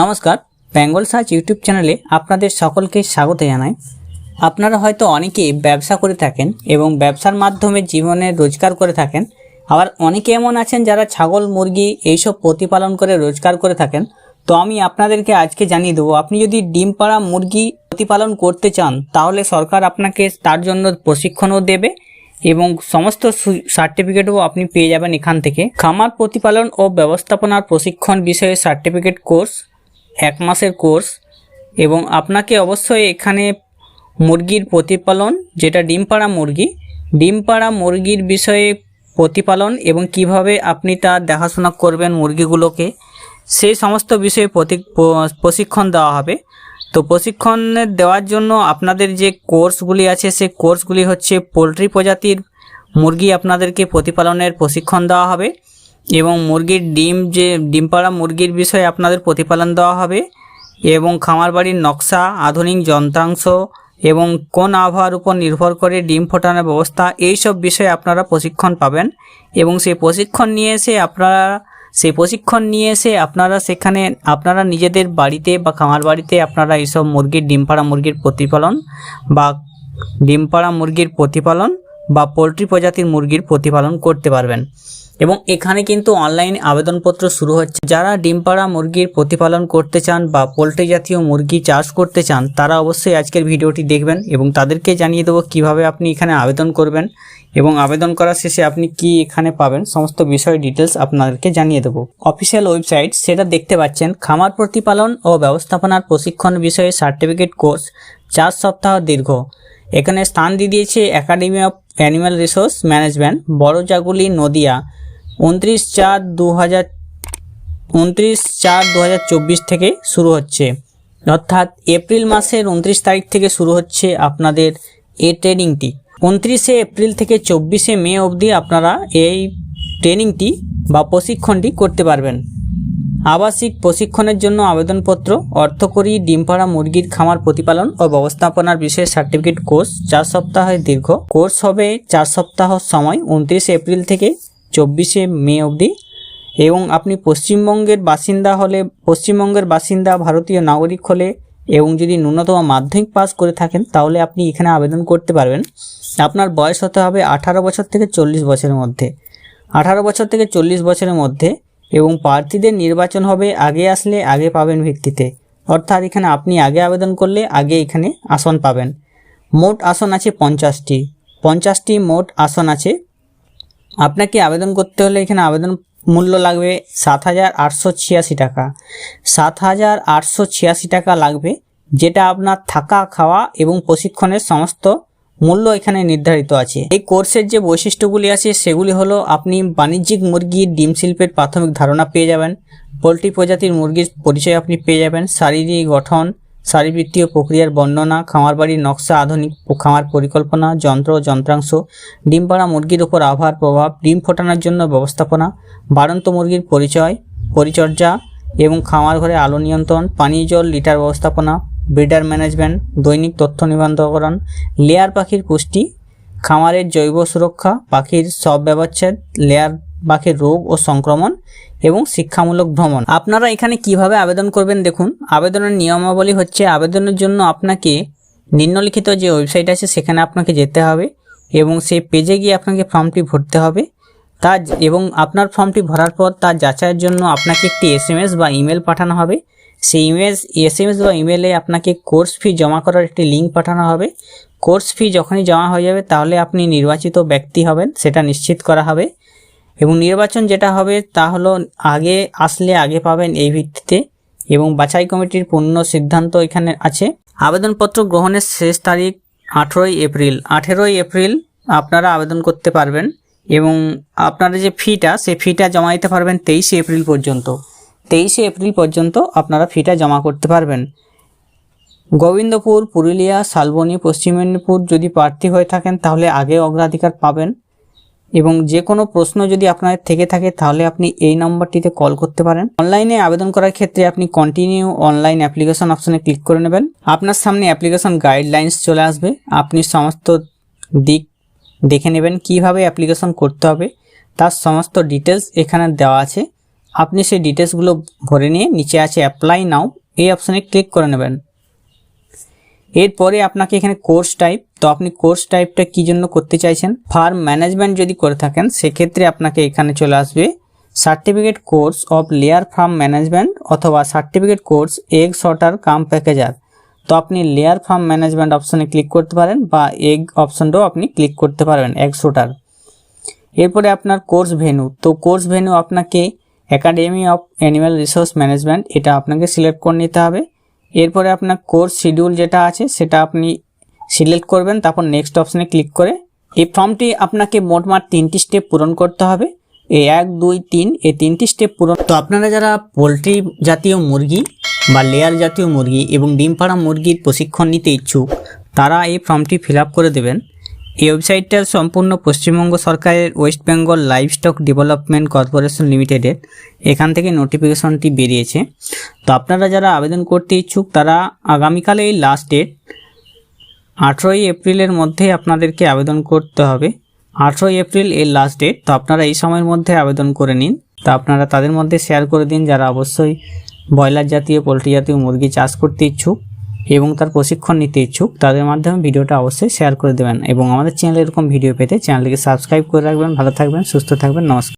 নমস্কার, Bengal search YouTube চ্যানেলে আপনাদের সকলকে স্বাগত জানাই। আপনারা হয়তো অনেকেই ব্যবসা করে থাকেন এবং ব্যবসার মাধ্যমে জীবনে রোজগার করে থাকেন। আবার অনেকে এমন আছেন যারা ছাগল, মুরগি এইসব প্রতিপালন করে রোজগার করে থাকেন। তো আমি আপনাদেরকে আজকে জানিয়ে দেবো, আপনি যদি ডিম পাড়া, মুরগি প্রতিপালন করতে চান, তাহলে সরকার আপনাকে তার জন্য প্রশিক্ষণও দেবে এবং সমস্ত সার্টিফিকেটও আপনি পেয়ে যাবেন এখান থেকে। খামার প্রতিপালন ও ব্যবস্থাপনার প্রশিক্ষণ বিষয়ে সার্টিফিকেট কোর্স এক মাসের কোর্স এবং আপনাকে অবশ্যই এখানে মুরগির প্রতিপালন, যেটা ডিম পাড়া মুরগি ডিম পাড়া মুরগির বিষয়ে প্রতিপালন এবং কীভাবে আপনি তার দেখাশোনা করবেন মুরগিগুলোকে, সেই সমস্ত বিষয়ে প্রশিক্ষণ দেওয়া হবে। তো প্রশিক্ষণ দেওয়ার জন্য আপনাদের যে কোর্সগুলি আছে, সেই কোর্সগুলি হচ্ছে পোলট্রি প্রজাতির মুরগি আপনাদেরকে প্রতিপালনের প্রশিক্ষণ দেওয়া হবে। এবং মুরগির ডিম যে ডিম পাড়া মুরগির বিষয়ে আপনাদের প্রতিপালন দেওয়া হবে এবং খামার বাড়ির নকশা, আধুনিক যন্ত্রাংশ এবং কোন আবহাওয়ার উপর নির্ভর করে ডিম ফোটানোর ব্যবস্থা এই সব বিষয়ে আপনারা প্রশিক্ষণ পাবেন এবং সেই প্রশিক্ষণ নিয়ে এসে আপনারা, সেই প্রশিক্ষণ নিয়ে এসে আপনারা সেখানে, আপনারা নিজেদের বাড়িতে বা খামার বাড়িতে আপনারা এইসব মুরগির ডিম পাড়া মুরগির প্রতিপালন বা ডিম পাড়া মুরগির প্রতিপালন বা পোলট্রি প্রজাতির মুরগির প্রতিপালন করতে পারবেন। এবং এখানে কিন্তু অনলাইন আবেদনপত্র শুরু হচ্ছে। যারা ডিম পাড়া মুরগির প্রতিপালন করতে চান বা পোলট্রি জাতীয় মুরগি চাষ করতে চান, তারা অবশ্যই আজকের ভিডিওটি দেখবেন এবং তাদেরকে জানিয়ে দেবো কীভাবে আপনি এখানে আবেদন করবেন এবং আবেদন করার শেষে আপনি কি এখানে পাবেন সমস্ত বিষয় ডিটেলস আপনাদেরকে জানিয়ে দেবো। অফিসিয়াল ওয়েবসাইট সেটা দেখতে পাচ্ছেন। খামার প্রতিপালন ও ব্যবস্থাপনার প্রশিক্ষণ বিষয়ে সার্টিফিকেট কোর্স চার সপ্তাহ দীর্ঘ। এখানে স্থান দিয়ে দিয়েছে academy of animal resource management Barajaguli Nadia. উনত্রিশ চার দু হাজার, উনত্রিশ চার দু থেকে শুরু হচ্ছে। অর্থাৎ এপ্রিল মাসের উনত্রিশ তারিখ থেকে শুরু হচ্ছে আপনাদের এই ট্রেনিংটি। উনত্রিশে এপ্রিল থেকে চব্বিশে মে অবধি আপনারা এই ট্রেনিংটি বা প্রশিক্ষণটি করতে পারবেন। আবাসিক প্রশিক্ষণের জন্য আবেদনপত্র অর্থকরী ডিমপাড়া, মুরগির খামার প্রতিপালন ও ব্যবস্থাপনার বিশেষ সার্টিফিকেট কোর্স চার সপ্তাহের দীর্ঘ। কোর্স হবে চার সপ্তাহ সময়, উনত্রিশে এপ্রিল থেকে চব্বিশে মে অবধি এবং আপনি পশ্চিমবঙ্গের বাসিন্দা হলে, পশ্চিমবঙ্গের বাসিন্দা, ভারতীয় নাগরিক হলে এবং যদি ন্যূনতম মাধ্যমিক পাস করে থাকেন, তাহলে আপনি এখানে আবেদন করতে পারবেন। আপনার বয়স হতে হবে আঠারো বছর থেকে চল্লিশ বছরের মধ্যে। আঠারো বছর থেকে চল্লিশ বছরের মধ্যে এবং প্রার্থীদের নির্বাচন হবে আগে আসলে, আগে পাবেন ভিত্তিতে। অর্থাৎ এখানে আপনি আগে আবেদন করলে আগে এখানে আসন পাবেন। মোট আসন আছে পঞ্চাশটি। পঞ্চাশটি মোট আসন আছে আপনাকে আবেদন করতে হলে এখানে আবেদন মূল্য লাগবে সাত হাজার আটশো ছিয়াশি টাকা। সাত হাজার আটশো ছিয়াশি টাকা লাগবে যেটা আপনার থাকা, খাওয়া এবং প্রশিক্ষণের সমস্ত মূল্য এখানে নির্ধারিত আছে। এই কোর্সের যে বৈশিষ্ট্যগুলি আছে সেগুলি হলো আপনি বাণিজ্যিক মুরগির ডিম শিল্পের প্রাথমিক ধারণা পেয়ে যাবেন, পোলট্রি প্রজাতির মুরগির পরিচয় আপনি পেয়ে যাবেন, শারীরিক গঠন শারীরবৃত্তীয় প্রক্রিয়ার বর্ণনা খামার বাড়ির নকশা, আধুনিক খামার পরিকল্পনা, যন্ত্র ও যন্ত্রাংশ ডিম পাড়া মুরগির উপর আবহাওয়ার প্রভাব, ডিম ফোটানোর জন্য ব্যবস্থাপনা, বাড়ন্ত মুরগির পরিচয়, পরিচর্যা এবং খামার ঘরে আলো নিয়ন্ত্রণ, পানীয় জল, লিটার ব্যবস্থাপনা, ব্রিডার ম্যানেজমেন্ট, দৈনিক তথ্য নিবন্ধকরণ, লেয়ার পাখির পুষ্টি, খামারের জৈব সুরক্ষা, পাখির সব ব্যবচ্ছেদ, লেয়ার পাখির রোগ ও সংক্রমণ এবং শিক্ষামূলক ভ্রমণ। আপনারা এখানে কীভাবে আবেদন করবেন দেখুন। আবেদনের নিয়মাবলী হচ্ছে আবেদনের জন্য আপনাকে নিম্নলিখিত যে ওয়েবসাইট আছে সেখানে আপনাকে যেতে হবে এবং সেই পেজে গিয়ে আপনাকে ফর্মটি ভরতে হবে। তা এবং আপনার ফর্মটি ভরার পর তার যাচাইয়ের জন্য আপনাকে একটি এসএমএস বা ইমেল পাঠানো হবে। সেই ইমেজ, এসএমএস বা ইমেলে আপনাকে কোর্স ফি জমা করার একটি লিঙ্ক পাঠানো হবে। কোর্স ফি যখনই জমা হয়ে যাবে তাহলে আপনি নির্বাচিত ব্যক্তি হবেন, সেটা নিশ্চিত করা হবে। এবং নির্বাচন যেটা হবে তা হলো আগে আসলে আগে পাবেন এই ভিত্তিতে এবং বাছাই কমিটির পূর্ণ সিদ্ধান্ত এখানে আছে। আবেদনপত্র গ্রহণের শেষ তারিখ আঠেরোই এপ্রিল। আঠেরোই এপ্রিল আপনারা আবেদন করতে পারবেন এবং আপনারা যে ফিটা, সেই ফিটা জমা দিতে পারবেন তেইশে এপ্রিল পর্যন্ত। তেইশে এপ্রিল পর্যন্ত আপনারা ফিটা জমা করতে পারবেন। গোবিন্দপুর, পুরুলিয়া, শালবনী, পশ্চিম মেদিনীপুর যদি প্রার্থী হয়ে থাকেন তাহলে আগে অগ্রাধিকার পাবেন। এবং যে কোনো প্রশ্ন যদি আপনার থেকে থাকে, তাহলে আপনি এই নম্বরটিতে কল করতে পারেন। অনলাইনে আবেদন করার ক্ষেত্রে আপনি কন্টিনিউ অনলাইন অ্যাপ্লিকেশন অপশনে ক্লিক করে নেবেন। আপনার সামনে অ্যাপ্লিকেশন গাইডলাইন্স চলে আসবে। আপনি সমস্ত দিক দেখে নেবেন কীভাবে অ্যাপ্লিকেশন করতে হবে। তার সমস্ত ডিটেলস এখানে দেওয়া আছে। আপনি সেই ডিটেলসগুলো ভরে নিয়ে নিচে আছে অ্যাপ্লাই নাও এই অপশানে ক্লিক করে নেবেন। এরপরে আপনাকে এখানে কোর্স টাইপ তো আপনি কোর্স টাইপটা কী জন্য করতে চাইছেন? ফার্ম ম্যানেজমেন্ট যদি করে থাকেন, সেক্ষেত্রে আপনাকে এখানে চলে আসবে certificate course of layer farm management অথবা certificate course egg sorter cum packager তো আপনি লেয়ার ফার্ম ম্যানেজমেন্ট অপশনে ক্লিক করতে পারেন বা এগ অপশনটাও আপনি ক্লিক করতে পারবেন এগ শর্টার এরপরে আপনার কোর্স ভেনু তো কোর্স ভেনু আপনাকে academy of animal resource management এটা আপনাকে সিলেক্ট করে নিতে হবে। এরপরে আপনার কোর্স শিডিউল যেটা আছে, সেটা আপনি সিলেক্ট করবেন, তারপর নেক্সট অপশানে ক্লিক করে। এই ফর্মটি আপনাকে মোটমাট তিনটি স্টেপ পূরণ করতে হবে। এই এক, দুই, তিন এই তিনটি স্টেপ পূরণ তো আপনারা যারা পোলট্রি জাতীয় মুরগি বা লেয়ার জাতীয় মুরগি এবং ডিম পাড়া মুরগির প্রশিক্ষণ নিতে ইচ্ছুক, তারা এই ফর্মটি ফিল করে দেবেন। এই ওয়েবসাইটটা সম্পূর্ণ পশ্চিমবঙ্গ সরকারের West Bengal livestock development corporation লিমিটেডের। এখান থেকে নোটিফিকেশনটি বেরিয়েছে। তো আপনারা যারা আবেদন করতে ইচ্ছুক, তারা আগামীকালে এই লাস্ট ডেট আঠেরোই এপ্রিলের মধ্যে আপনাদেরকে আবেদন করতে হবে। আঠেরোই এপ্রিল এর লাস্ট ডেট তো আপনারা এই সময়ের মধ্যে আবেদন করে নিন। তো আপনারা তাদের মধ্যে শেয়ার করে দিন যারা অবশ্যই ব্রয়লার জাতীয়, পোলট্রি জাতীয় মুরগি চাষ করতে ইচ্ছুক। এবং তার প্রশিক্ষণ নিতে ইচ্ছুক, তাদের মাধ্যমে ভিডিওটা অবশ্যই শেয়ার করে দেবেন এবং আমাদের চ্যানেলে এরকম ভিডিও পেতে চ্যানেলটিকে সাবস্ক্রাইব করে রাখবেন। ভালো থাকবেন, সুস্থ থাকবেন, নমস্কার।